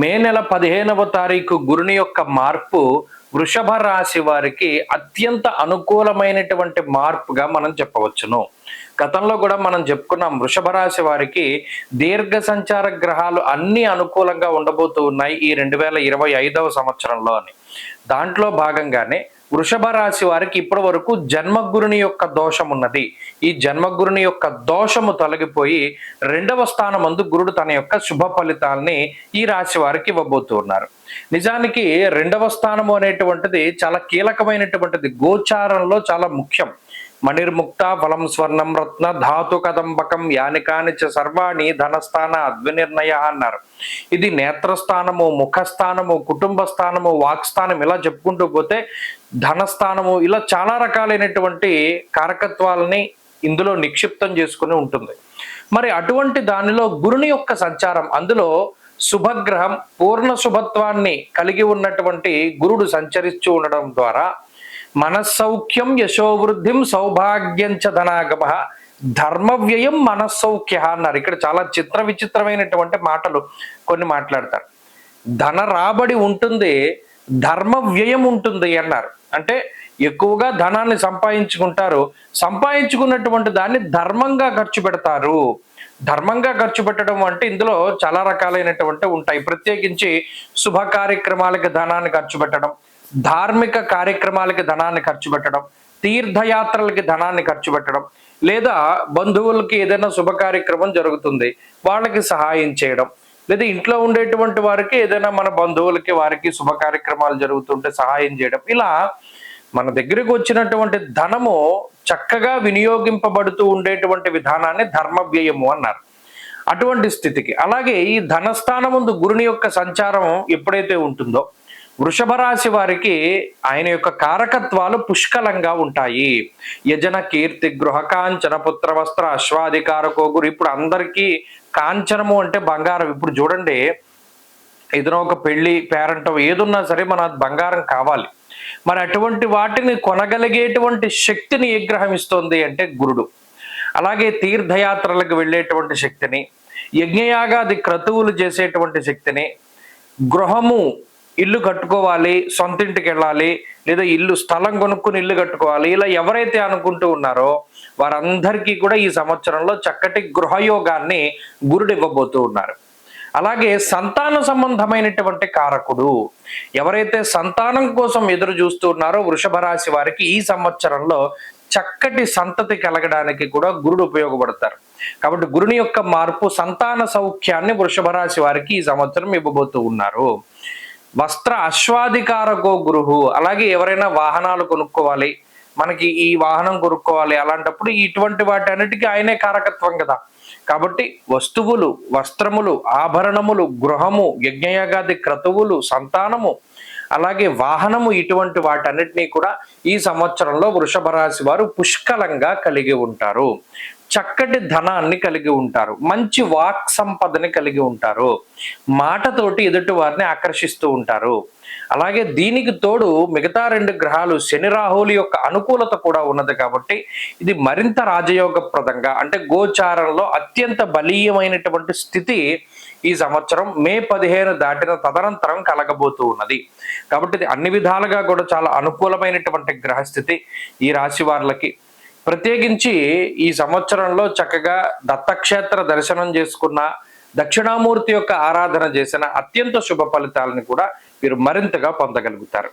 మే నెల పదిహేనవ తారీఖు గురుని యొక్క మార్పు వృషభ రాశి వారికి అత్యంత అనుకూలమైనటువంటి మార్పుగా మనం చెప్పవచ్చును. గతంలో కూడా మనం చెప్పుకున్నాం వృషభ రాశి వారికి దీర్ఘ సంచార గ్రహాలు అన్ని అనుకూలంగా ఉండబోతూ ఉన్నాయి ఈ రెండు వేల ఇరవై ఐదవ సంవత్సరంలో అని దాంట్లో భాగంగానే వృషభ రాశి వారికి ఇప్పటి వరకు జన్మగురుని యొక్క దోషం ఉన్నది ఈ జన్మగురుని యొక్క దోషము తొలగిపోయి రెండవ స్థానమందు గురుడు తన యొక్క శుభ ఫలితాల్ని ఈ రాశి వారికి ఇవ్వబోతూ ఉన్నారు. నిజానికి రెండవ స్థానము అనేటువంటిది చాలా కీలకమైనటువంటిది. గోచారంలో చాలా ముఖ్యం. మణిర్ముక్త ఫలం స్వర్ణం రత్న ధాతు కదంబకం యానికాని చ సర్వాణి ధనస్థాన అద్వినిర్ణయ అన్నారు. ఇది నేత్రస్థానము ముఖస్థానము కుటుంబ స్థానము వాక్స్థానం ఇలా చెప్పుకుంటూ పోతే ధనస్థానము ఇలా చాలా రకాలైనటువంటి కారకత్వాలని ఇందులో నిక్షిప్తం చేసుకుని ఉంటుంది. మరి అటువంటి దానిలో గురుని యొక్క సంచారం అందులో శుభగ్రహం పూర్ణ శుభత్వాన్ని కలిగి ఉన్నటువంటి గురుడు సంచరిస్తూ ఉండడం ద్వారా మనస్సౌఖ్యం యశోవృద్ధిం సౌభాగ్యం చ ధనాగమ. ధర్మ వ్యయం మనస్సౌఖ్య అన్నారు. ఇక్కడ చాలా చిత్ర విచిత్రమైనటువంటి మాటలు కొన్ని మాట్లాడతారు. ధన రాబడి ఉంటుంది ధర్మ వ్యయం ఉంటుంది అన్నారు. అంటే ఎక్కువగా ధనాన్ని సంపాదించుకుంటారు. సంపాదించుకున్నటువంటి దాన్ని ధర్మంగా ఖర్చు పెడతారు. ధర్మంగా ఖర్చు పెట్టడం అంటే ఇందులో చాలా రకాలైనటువంటి ఉంటాయి. ప్రత్యేకించి శుభ కార్యక్రమాలకి ధనాన్ని ఖర్చు పెట్టడం ధార్మిక కార్యక్రమాలకి ధనాన్ని ఖర్చు పెట్టడం తీర్థయాత్రలకి ధనాన్ని ఖర్చు పెట్టడం లేదా బంధువులకి ఏదైనా శుభ కార్యక్రమం జరుగుతుంది వాళ్ళకి సహాయం చేయడం లేదా ఇంట్లో ఉండేటువంటి వారికి ఏదైనా మన బంధువులకి వారికి శుభ కార్యక్రమాలు జరుగుతుంటే సహాయం చేయడం. ఇలా మన దగ్గరికి వచ్చినటువంటి ధనము చక్కగా వినియోగింపబడుతూ ఉండేటువంటి విధానాన్ని ధర్మ వ్యయము అన్నారు. అటువంటి స్థితికి. అలాగే ఈ ధనస్థానం ముందు గురుని యొక్క సంచారం ఎప్పుడైతే ఉంటుందో వృషభ రాశి వారికి ఆయన యొక్క కారకత్వాలు పుష్కలంగా ఉంటాయి. యజన కీర్తి గృహ కాంచన పుత్ర వస్త్ర అశ్వాధికారకో గురు. ఇప్పుడు అందరికీ కాంచనము అంటే బంగారం. ఇప్పుడు చూడండి ఏదైనా ఒక పెళ్ళి పేరంటం ఏదున్నా సరే మన బంగారం కావాలి. మరి అటువంటి వాటిని కొనగలిగేటువంటి శక్తిని ఏ గ్రహం ఇస్తుంది అంటే గురుడు. అలాగే తీర్థయాత్రలకు వెళ్ళేటువంటి శక్తిని యజ్ఞయాగాది క్రతువులు చేసేటువంటి శక్తిని గృహము ఇల్లు కట్టుకోవాలి సొంత ఇంటికి వెళ్ళాలి లేదా ఇల్లు స్థలం కొనుక్కుని ఇల్లు కట్టుకోవాలి ఇలా ఎవరైతే అనుకుంటూ ఉన్నారో వారందరికీ కూడా ఈ సంవత్సరంలో చక్కటి గృహయోగాన్ని గురుడు ఇవ్వబోతూ ఉన్నారు. అలాగే సంతాన సంబంధమైనటువంటి కారకుడు ఎవరైతే సంతానం కోసం ఎదురు చూస్తూ ఉన్నారో వృషభ రాశి వారికి ఈ సంవత్సరంలో చక్కటి సంతతి కలగడానికి కూడా గురుడు ఉపయోగపడతారు. కాబట్టి గురుని యొక్క మార్పు సంతాన సౌఖ్యాన్ని వృషభ రాశి వారికి ఈ సంవత్సరం ఇవ్వబోతూ ఉన్నారు. వస్త్ర అశ్వాధికారకో గురుహు అలాగే ఎవరైనా వాహనాలు కొనుక్కోవాలి మనకి ఈ వాహనం కొనుక్కోవాలి అలాంటప్పుడు ఇటువంటి వాటి అన్నిటికీ ఆయనే కారకత్వం కదా. కాబట్టి వస్తువులు వస్త్రములు ఆభరణములు గృహము యజ్ఞయాగాది క్రతువులు సంతానము అలాగే వాహనము ఇటువంటి వాటన్నిటినీ కూడా ఈ సంవత్సరంలో వృషభ రాశి వారు పుష్కలంగా కలిగి ఉంటారు. చక్కటి ధనాన్ని కలిగి ఉంటారు. మంచి వాక్ సంపదని కలిగి ఉంటారు. మాటతోటి ఎదుటి వారిని ఆకర్షిస్తూ ఉంటారు. అలాగే దీనికి తోడు మిగతా రెండు గ్రహాలు శని రాహువుల యొక్క అనుకూలత కూడా ఉన్నది కాబట్టి ఇది మరింత రాజయోగప్రదంగా అంటే గోచారంలో అత్యంత బలీయమైనటువంటి స్థితి ఈ సంవత్సరం మే పదిహేను దాటిన తదనంతరం కలగబోతూ ఉన్నది. కాబట్టి ఇది అన్ని విధాలుగా కూడా చాలా అనుకూలమైనటువంటి గ్రహస్థితి ఈ రాశి వారికి ప్రత్యేకించి ఈ సంవత్సరంలో చక్కగా దత్తక్షేత్ర దర్శనం చేసుకున్న దక్షిణామూర్తి యొక్క ఆరాధన చేసిన అత్యంత శుభ ఫలితాలను కూడా మీరు మరింతగా పొందగలుగుతారు.